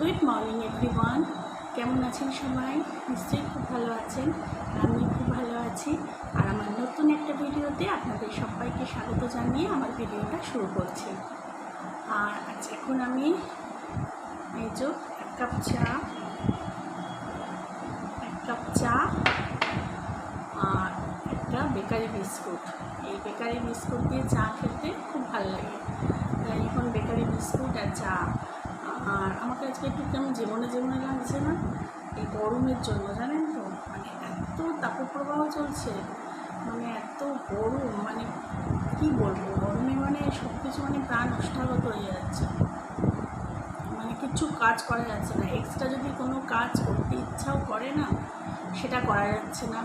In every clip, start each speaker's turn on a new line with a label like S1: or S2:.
S1: Good morning everyone কেমন আছেন সবাই? নিশ্চয়ই খুব ভালো আছেন। আমি খুব ভালো আছি। আর আমার নতুন একটা ভিডিওতে আপনাদের সবাইকে স্বাগত জানিয়ে আমার ভিডিওটা শুরু করছি। আর আজ এখন আমি এই যে এক কাপ চা, এক কাপ চা আর একটা বেকারি বিস্কুট। এই বেকারি বিস্কুট দিয়ে চা খেতে খুব ভালো লাগে। তাই এখন বেকারি বিস্কুট আর চা আর আমাকে আজকে একটু কেমন জীবনে জীবনে লাগছে না? এই গরমের জন্য, জানেন তো? মানে এত তাপপ্রবাহ চলছে মানে এত গরম মানে কি বলব? গরমে মানে সব কিছু মানে প্রাণ অষ্টাগত হয়ে যাচ্ছে। মানে কিচ্ছু কাজ করা যাচ্ছে না। এক্সট্রা যদি কোনো কাজ করতে ইচ্ছাও করে না, সেটা করা যাচ্ছে না।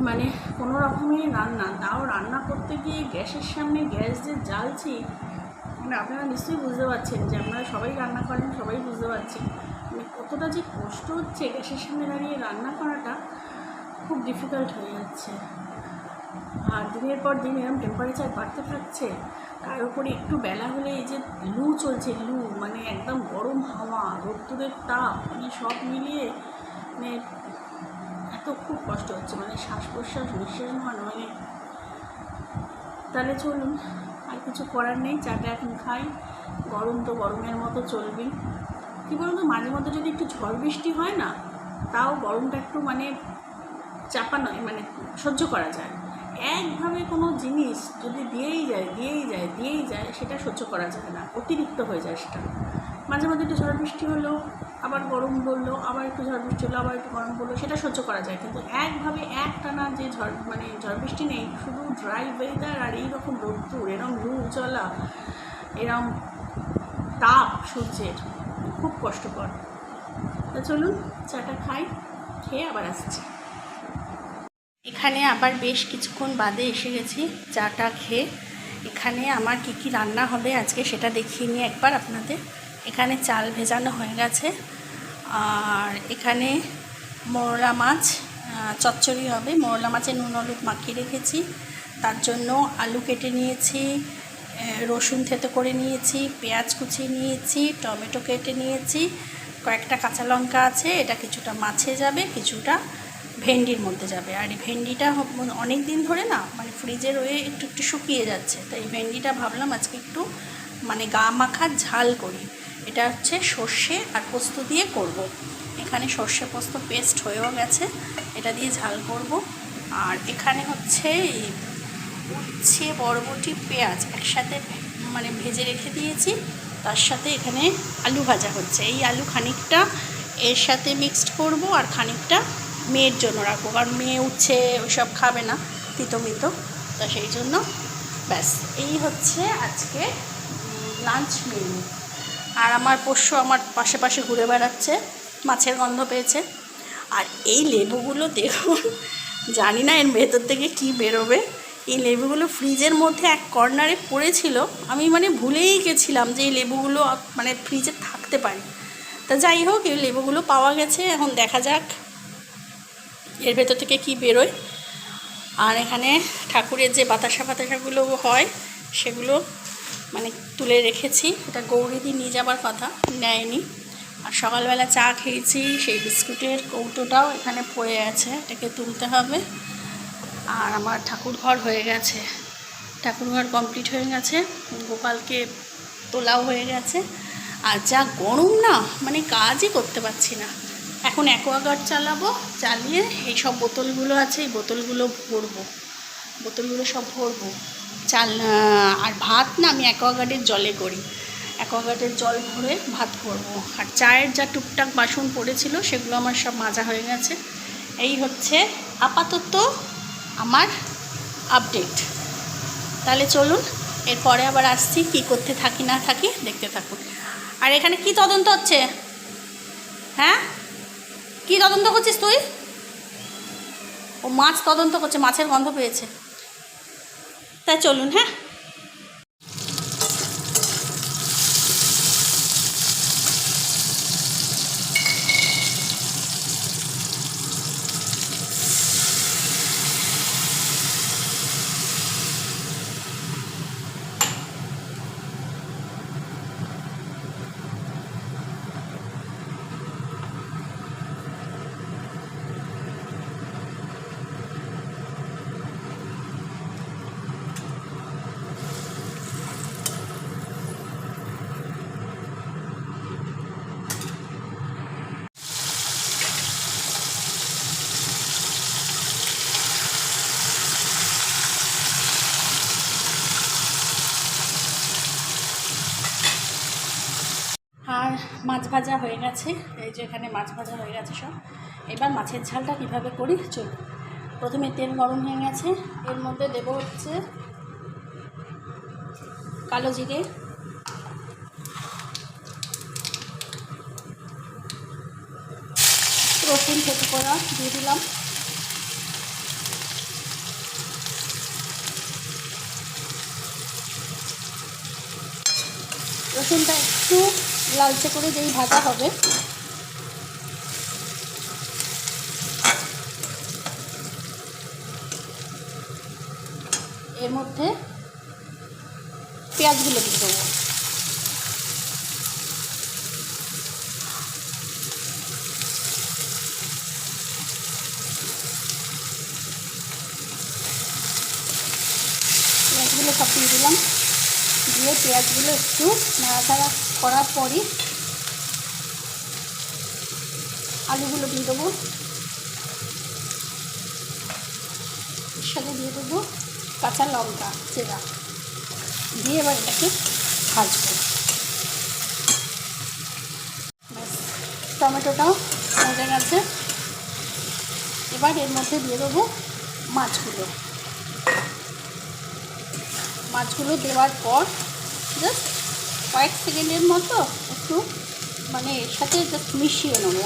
S1: মানে কোনো রকমের রান্না, তাও রান্না করতে গিয়ে গ্যাসের সামনে গ্যাস যে জ্বালছি মানে আপনারা নিশ্চয়ই বুঝতে পারছেন যে আপনারা সবাই রান্না করেন, সবাই বুঝতে পারছেন। মানে কতটা যে কষ্ট হচ্ছে গ্যাসের সামনে দাঁড়িয়ে রান্না করাটা খুব ডিফিকাল্ট হয়ে যাচ্ছে। আর দিনের পর দিন এরকম টেম্পারেচার বাড়তে থাকছে, তার উপরে একটু বেলা হলে এই যে লু চলছে, লু মানে একদম গরম হাওয়া, রোদ্দুরের তাপ মানে সব মিলিয়ে মানে এত খুব কষ্ট হচ্ছে। মানে শ্বাস প্রশ্বাস নিঃশ্বাস নেওয়া মানে তাহলে চলুন কিছু করার নেই, চাটা এখন খাই। গরম তো গরমের মতো চলবেই। কী বলুন তো, মাঝে মধ্যে যদি একটু ঝড় বৃষ্টি হয় না, তাও গরমটা একটু মানে চাপা নয় মানে সহ্য করা যায়। একভাবে কোনো জিনিস যদি দিয়েই যায় দিয়েই যায় দিয়েই যায়, সেটা সহ্য করা যায় না। অতিরিক্ত হয়ে যায় সেটা। মাঝে মাঝে একটু ঝড় বৃষ্টি হলো, আবার গরম পড়ল আবার একটু ঝড় বৃষ্টি হলো, আবার একটু গরম পড়ল সেটা সহ্য করা যায়। কিন্তু একভাবে একটানা যে ঝড় মানে ঝড় বৃষ্টি নেই, শুধু ড্রাই ওয়েদার আর এইরকম রোদ্দুর, এরম লু চলা এরম তাপ সূর্যের, খুব কষ্টকর। তা চলুন, চাটা খাই, খেয়ে আবার আসছি। এখানে আবার বেশ কিছুক্ষণ বাদে এসে গেছি চাটা খেয়ে। এখানে আমার কি কি রান্না হবে আজকে সেটা দেখিয়ে নিয়ে একবার আপনাদের। এখানে চাল ভেজানো হয়ে গেছে। আর এখানে মোরলা মাছ চচ্চড়ি হবে। মোরলা মাছে নুন হলুদ মাখিয়ে রেখেছি। তার জন্য আলু কেটে নিয়েছি রসুন থেতো করে নিয়েছি, পেঁয়াজ কুচিয়ে নিয়েছি, টমেটো কেটে নিয়েছি। কয়েকটা কাঁচা লঙ্কা আছে, এটা কিছুটা মাছে যাবে, কিছুটা ভেন্ডির মধ্যে যাবে। আর এই ভেন্ডিটা অনেক দিন ধরে না মানে ফ্রিজে রয়ে একটু একটু শুকিয়ে যাচ্ছে। তাই এই ভেন্ডিটা ভাবলাম আজকে একটু মানে গা মাখা ঝাল করি। এটা হচ্ছে সর্ষে আর পোস্ত দিয়ে করব। এখানে সর্ষে পোস্ত পেস্ট হয়েও গেছে। এটা দিয়ে ঝাল করব। আর এখানে হচ্ছে উচ্ছে, বরবটি, পেঁয়াজ একসাথে মানে ভেজে রেখে দিয়েছি। তার সাথে এখানে আলু ভাজা হচ্ছে। এই আলু খানিকটা এর সাথে মিক্সড করব আর খানিকটা মেয়ের জন্য রাখব, কারণ মেয়ে উচ্ছে ওইসব খাবে না, তিতো মিতো। তো সেই জন্য ব্যাস, এই হচ্ছে আজকে লাঞ্চ মেনু আর আমার পোষ্য আমার পাশে পাশে ঘুরে বেড়াচ্ছে, মাছের গন্ধ পেয়েছে। আর এই লেবুগুলো দেখুন, জানি না এর ভেতর থেকে কি বেরোবে। এই লেবুগুলো ফ্রিজের মধ্যে এক কর্নারে পড়েছিল, আমি মানে ভুলেই গেছিলাম যে এই লেবুগুলো মানে ফ্রিজে থাকতে পারে। তা যাই হোক, এই লেবুগুলো পাওয়া গেছে, এখন দেখা যাক। এর ভেতর থেকে কি বেরোয়? আর এখানে ঠাকুরের যে বাতাসা বাতাসাগুলো হয়, সেগুলো মানে তুলে রেখেছি। এটা গৌরীদি নিয়ে যাবার কথা, নেয়নি। আর সকালবেলা চা খেয়েছি, সেই বিস্কুটের কৌটোটাও এখানে পড়ে আছে, এটাকে তুলতে হবে। আর আমার ঠাকুর ঘর হয়ে গেছে। ঠাকুর ঘর কমপ্লিট হয়ে গেছে, গোপালকে তোলাও হয়ে গেছে। আর যা গরম না মানে কাজই করতে পারছি না। এখন অ্যাকোয়াগার্ড চালাবো, চালিয়ে এই সব বোতলগুলো আছে, এই বোতলগুলো ভরবো। বোতলগুলো সব ভরবো। চাল আর ভাত না আমি অ্যাকোয়াগার্ডের জলে করি। অ্যাকোয়াগার্ডের জল ভরে ভাত করব আর চায়ের যা টুকটাক বাসন পড়েছিল, সেগুলো আমার সব মাজা হয়ে গেছে। এই হচ্ছে আপাতত আমার আপডেট। তাহলে চলুন, এরপরে আবার আসছি, কি করতে থাকি না থাকি দেখতে থাকুন। আর এখানে কি তদন্ত হচ্ছে? হ্যাঁ? কি তদন্ত করছিস তুই? ও মাছ তদন্ত করছে মাছের গন্ধ পেয়েছে। তাই চলুন হ্যাঁ? আর মাছ ভাজা হয়ে গেছে। এই যে এখানে মাছ ভাজা হয়ে গেছে সব। এবার মাছের ঝালটা কীভাবে করি? চলুন। প্রথমে তেল গরম হয়ে গেছে। এর মধ্যে দেব হচ্ছে কালো জিরে। রসুন থেতো করা দিয়ে দিলাম। রসুনটা একটু লালচে করে যেই ভাজা হবে। এর মধ্যে পেঁয়াজগুলো দিয়ে দেবো। পেঁয়াজগুলো সব দিয়ে দিলাম। দিয়ে পেঁয়াজগুলো একটু নাড়াচাড়া করার পরই আলুগুলো দিয়ে দেবো। এর সাথে দিয়ে দেবো কাঁচা লঙ্কা চেরা। দিয়ে এবার এটাকে ভাজবো। টমেটোটাও হয়ে গেছে। এবার এর মধ্যে দিয়ে দেবো মাছগুলো। মাছগুলো দেওয়ার পর জাস্ট কয়েক সেকেন্ডের মতো একটু মানে এর সাথে জাস্ট মিশিয়ে নেব।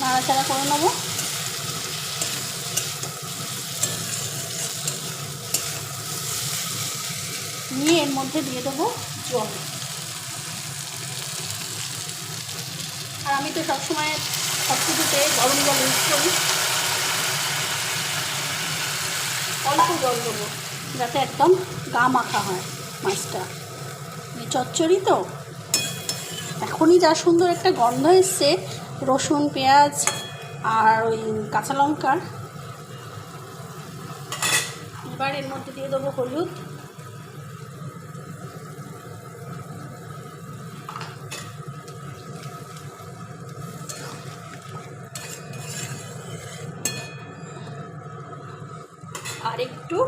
S1: নাড়াচাড়া করে নেব। নিয়ে এর মধ্যে দিয়ে দেবো জল। আর আমি তো সবসময় সব কিছুতে গরম জল ইউজ করি। অল্প জল দেবো, যাতে একদম গা মাখা হয় মাছটা। চচ্চড়ি তো? এখনই যা সুন্দর একটা গন্ধ এসছে, রসুন, পেঁয়াজ আর ওই কাঁচা লঙ্কার। এবার এর মধ্যে দিয়ে দেবো হলুদ। আর একটু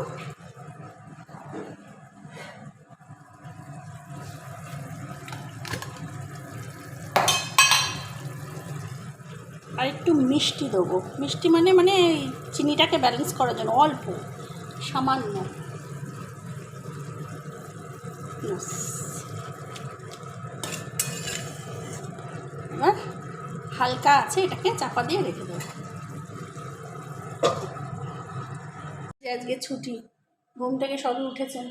S1: আর একটু মিষ্টি দেবো। মিষ্টি মানে মানে চিনিটাকে ব্যালেন্স করার জন্য অল্প, সামান্য। এবার হালকা আছে, এটাকে চাপা দিয়ে রেখে দেবো। আজকে ছুটি ঘুম থেকে সবে উঠেছেন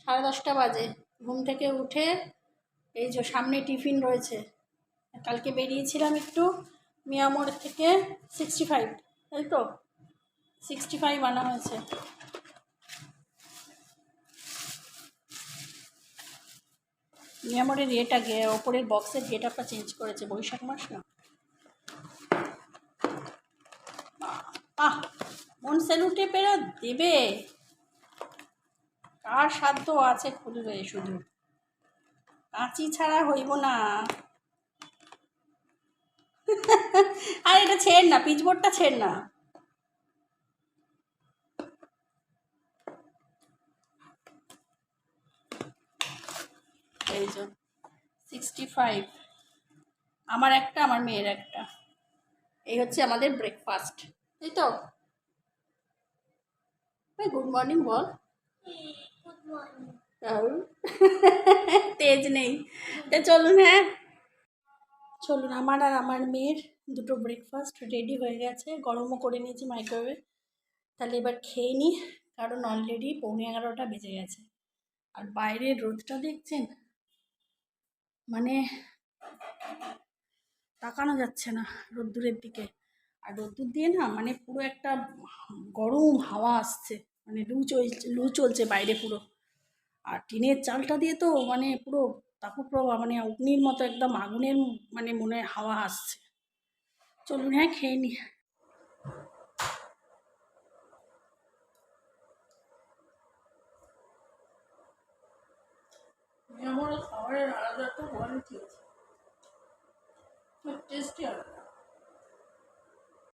S1: সাড়ে দশটা বাজে, ঘুম থেকে উঠে এই যে সামনে টিফিন রয়েছে। কালকে বেরিয়েছিলাম একটু মিয়ামোড় থেকে সিক্সটি ফাইভ তাই তো? সিক্সটি ফাইভ আনা হয়েছে। মিয়ামোড়ের ইয়েটা গে ওপরের বক্সের গেট আপটা চেঞ্জ করেছে, বৈশাখ মাস না? আহ মন সেলুটে পেরে দেবে। কার সাধ্য আছে খুলবে শুধু? কাঁচি ছাড়া হইব না। আর এটা ছেড় না পিচবোর্ডটা ছেড় না। এই সিক্সটি ফাইভ আমার একটা, আমার মেয়ের একটা। এই হচ্ছে আমাদের ব্রেকফাস্ট এই তো। গুড মর্নিং বল। তেজ নেই। চলুন হ্যাঁ। চলুন, আমার আর আমার মেয়ের। দুটো ব্রেকফাস্ট রেডি হয়ে গেছে। গরমও করে নিয়েছি মাইক্রোওয়েভে তাহলে এবার খেয়ে নিই, কারণ অলরেডি পৌনে এগারোটা বেজে গেছে। আর বাইরের রোদটা দেখছেন? মানে তাকানো যাচ্ছে না রোদ্দুরের দিকে। আর রোদ্দুর দিয়ে না মানে পুরো একটা গরম হাওয়া আসছে। মানে লু চলছে লু চলছে বাইরে পুরো। আর টিনের চালটা দিয়ে তো মানে পুরো তাপপ্রভা মানে অগ্নির মতো একদম আগুনের মানে মনে হাওয়া আসছে। চলুন হ্যাঁ খেয়ে নি আমার খাবারের আলাদা একটা কোয়ালিটি আছে টেস্টি আলাদা